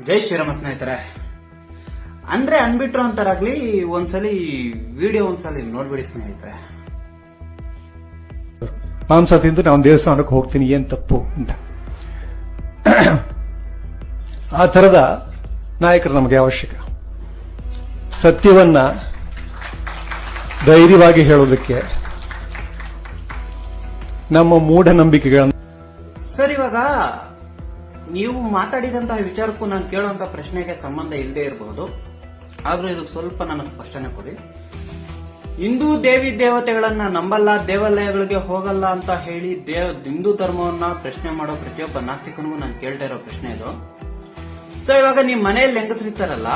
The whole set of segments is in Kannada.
ಜೈ ಶ್ರೀರಾಮ ಸ್ನೇಹಿತರೆ. ಅಂದ್ರೆ ಅನ್ಬಿಟ್ರು ಅಂತಾರಾಗ್ಲಿ ಒಂದ್ಸಲಿ ವಿಡಿಯೋ ಒಂದ್ಸಲಿ ನೋಡ್ಬಿಡಿ ಸ್ನೇಹಿತರೆ. ಮಾಂಸ ತಿಂದು ನಾನು ದೇವಸ್ಥಾನಕ್ಕೆ ಹೋಗ್ತೀನಿ ಏನ್ ತಪ್ಪು ಅಂತ. ಆ ತರದ ನಾಯಕರು ನಮಗೆ ಅವಶ್ಯಕ. ಸತ್ಯವನ್ನ ಧೈರ್ಯವಾಗಿ ಹೇಳೋದಕ್ಕೆ ನಮ್ಮ ಮೂಢನಂಬಿಕೆಗಳನ್ನು ಸರ್ ಇವಾಗ ನೀವು ಮಾತಾಡಿದಂತಹ ವಿಚಾರಕ್ಕೂ ನಾನು ಕೇಳುವಂತ ಪ್ರಶ್ನೆಗೆ ಸಂಬಂಧ ಇಲ್ಲದೆ ಇರಬಹುದು. ಆದ್ರೂ ಇದಕ್ಕೆ ಸ್ವಲ್ಪ ನನಗೆ ಸ್ಪಷ್ಟನೆ ಕೊಡಿ. ಹಿಂದೂ ದೇವಿ ದೇವತೆಗಳನ್ನ ನಂಬಲ್ಲ, ದೇವಾಲಯಗಳಿಗೆ ಹೋಗಲ್ಲ ಅಂತ ಹೇಳಿ ದೇವ್ ಹಿಂದೂ ಧರ್ಮವನ್ನ ಪ್ರಶ್ನೆ ಮಾಡೋ ಪ್ರತಿಯೊಬ್ಬ ನಾಸ್ತಿಕನಿಗೂ ನಾನು ಕೇಳ್ತಾ ಇರೋ ಪ್ರಶ್ನೆ ಇದು. ಸೊ ಇವಾಗ ನಿಮ್ಮ ಮನೆಯಲ್ಲಿ ಹೆಂಗಸರಿತಾರಲ್ಲ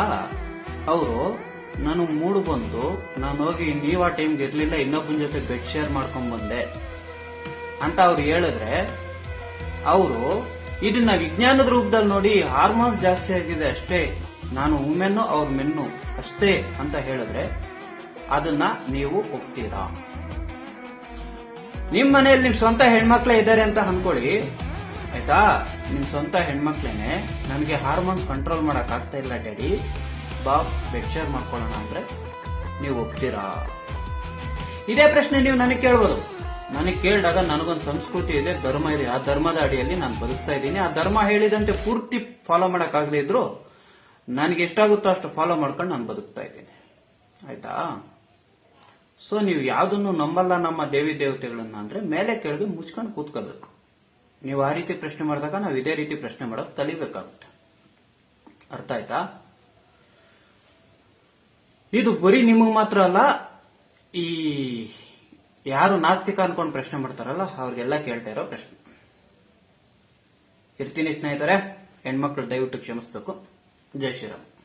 ಅವರು, ನಾನು ಮೂಡು ಬಂದು, ನಾನು ಹೋಗಿ ನೀವು ಆ ಟೈಮ್ಗೆ ಇರ್ಲಿಲ್ಲ ಇನ್ನೊಬ್ಬನ ಜೊತೆ ಬೆಡ್ ಶೇರ್ ಮಾಡ್ಕೊಂಡ್ ಬಂದೆ. ಅಂತ ಅವ್ರು ಹೇಳಿದ್ರೆ, ಅವರು ಇದನ್ನ ವಿಜ್ಞಾನದ ರೂಪದಲ್ಲಿ ನೋಡಿ ಹಾರ್ಮೋನ್ಸ್ ಜಾಸ್ತಿ ಆಗಿದೆ ಅಷ್ಟೇ. ನಾನು ವುಮೆನ್ನು, ಅವ್ರ ಮೆನ್ನು ಅಷ್ಟೇ ಅಂತ ಹೇಳಿದ್ರೆ ಅದನ್ನ ನೀವು ಒಪ್ತೀರಾ? ನಿಮ್ ಮನೆಯಲ್ಲಿ ನಿಮ್ ಸ್ವಂತ ಹೆಣ್ಮಕ್ಳೇ ಇದ್ದಾರೆ ಅಂತ ಅನ್ಕೊಳ್ಳಿ. ಆಯ್ತಾ? ನಿಮ್ ಸ್ವಂತ ಹೆಣ್ಮಕ್ಳೇನೆ ನನಗೆ ಹಾರ್ಮೋನ್ಸ್ ಕಂಟ್ರೋಲ್ ಮಾಡಕ್ ಆಗ್ತಾ ಇಲ್ಲ ಡ್ಯಾಡಿ. ಬಾ, ಬೆಡ್ ಶೇರ್ ಮಾಡ್ಕೊಳ್ಳೋಣ ಅಂದ್ರೆ ನೀವು ಒಪ್ತೀರಾ? ಇದೇ ಪ್ರಶ್ನೆ ನೀವು ನನಗೆ ಕೇಳ್ಬೋದು. ನನಗೆ ಕೇಳಿದಾಗ ನನಗೊಂದು ಸಂಸ್ಕೃತಿ ಇದೆ, ಧರ್ಮ ಇದೆ. ಆ ಧರ್ಮದ ಅಡಿಯಲ್ಲಿ ನಾನು ಬದುಕ್ತಾ ಇದ್ದೀನಿ. ಆ ಧರ್ಮ ಹೇಳಿದಂತೆ ಪೂರ್ತಿ ಫಾಲೋ ಮಾಡೋಕ್ಕಾಗದೇ ಇದ್ರು ನನಗೆ ಎಷ್ಟಾಗುತ್ತೋ ಅಷ್ಟು ಫಾಲೋ ಮಾಡ್ಕೊಂಡು ನಾನು ಬದುಕ್ತಾ ಇದ್ದೀನಿ. ಆಯ್ತಾ? ಸೊ ನೀವು ಯಾವುದನ್ನು ನಂಬಲ್ಲ ನಮ್ಮ ದೇವಿ ದೇವತೆಗಳನ್ನ ಅಂದ್ರೆ ಮೇಲೆ ಕೆಳಗೆ ಮುಚ್ಕೊಂಡು ಕೂತ್ಕೋಬೇಕು ನೀವು ಆ ರೀತಿ ಪ್ರಶ್ನೆ ಮಾಡಿದಾಗ ನಾವು ಇದೇ ರೀತಿ ಪ್ರಶ್ನೆ ಮಾಡೋದು ಕಲಿಬೇಕಾಗುತ್ತೆ. ಅರ್ಥ ಆಯ್ತಾ? ಇದು ಬರೀ ನಿಮಗೆ ಮಾತ್ರ ಅಲ್ಲ, ಈ ಯಾರು ನಾಸ್ತಿಕ ಅನ್ಕೊಂಡು ಪ್ರಶ್ನೆ ಮಾಡ್ತಾರಲ್ಲ, ಅವ್ರಿಗೆಲ್ಲ ಕೇಳ್ತಾ ಇರೋ ಪ್ರಶ್ನೆ. ಇರ್ತೀನಿ ಸ್ನೇಹಿತರೆ, ಹೆಣ್ಮಕ್ಳು ದಯವಿಟ್ಟು ಕ್ಷಮಿಸ್ಬೇಕು. ಜೈ ಶ್ರೀರಾಮ್.